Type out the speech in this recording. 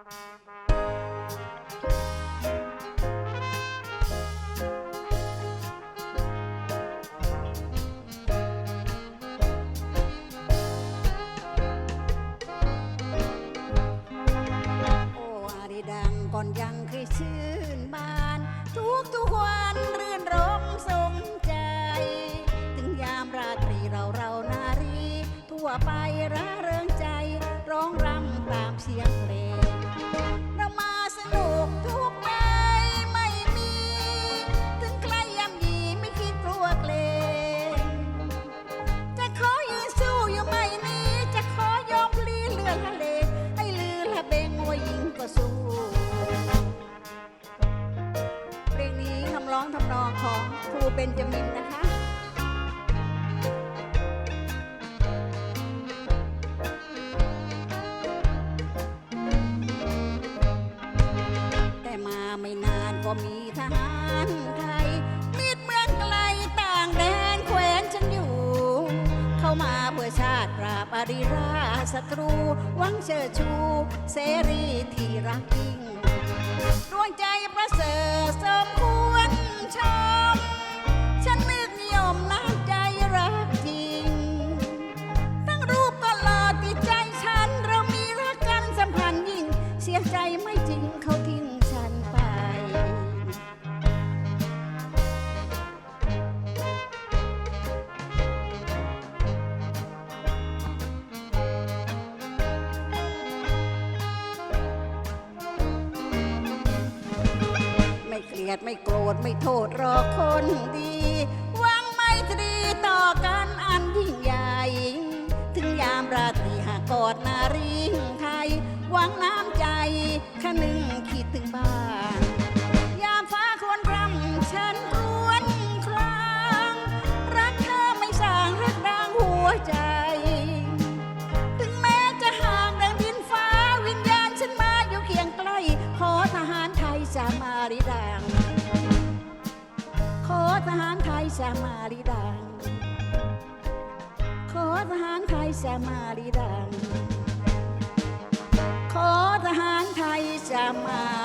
โอ้อาริดังก่อนยังเคยชื่นบาน ทุกทุกวันเรื่อนรมสมใจ ถึงยามราตรีเราเรานารี ทั่วไปร่าเริงใจ ร้องรำตามเสียง ของครูเบนจามินนะคะแต่มาไม่นานก็มีทหารไทยมิดเมืองไกลต่างแดนแควนฉันอยู่ เข้ามาเพื่อชาติปราบอริราศัตรูหวังเชิดชู เสรีที่รักยิ่งดวงใจประเสริ ยดไม่โกรธไม่โทษรอคนดีหวังไม่ตรีต่อกันอันยิ่งใหญ่ ถึงยามราตรีหากกอดนารีไทยหวังน้ำใจคนึงคิดถึงบ้าน ยามฟ้าครวญรำฉันครวญครางรักเธอไม่สางรักดังหัวใจ ถึงแม้จะห่างดังดินฟ้าวิญญาณฉันมาอยู่เคียงใกล้ขอทหารไทยสามาริดัง สมาริดัง ขอทหารไทยสมาริดัง ขอทหารไทยสามา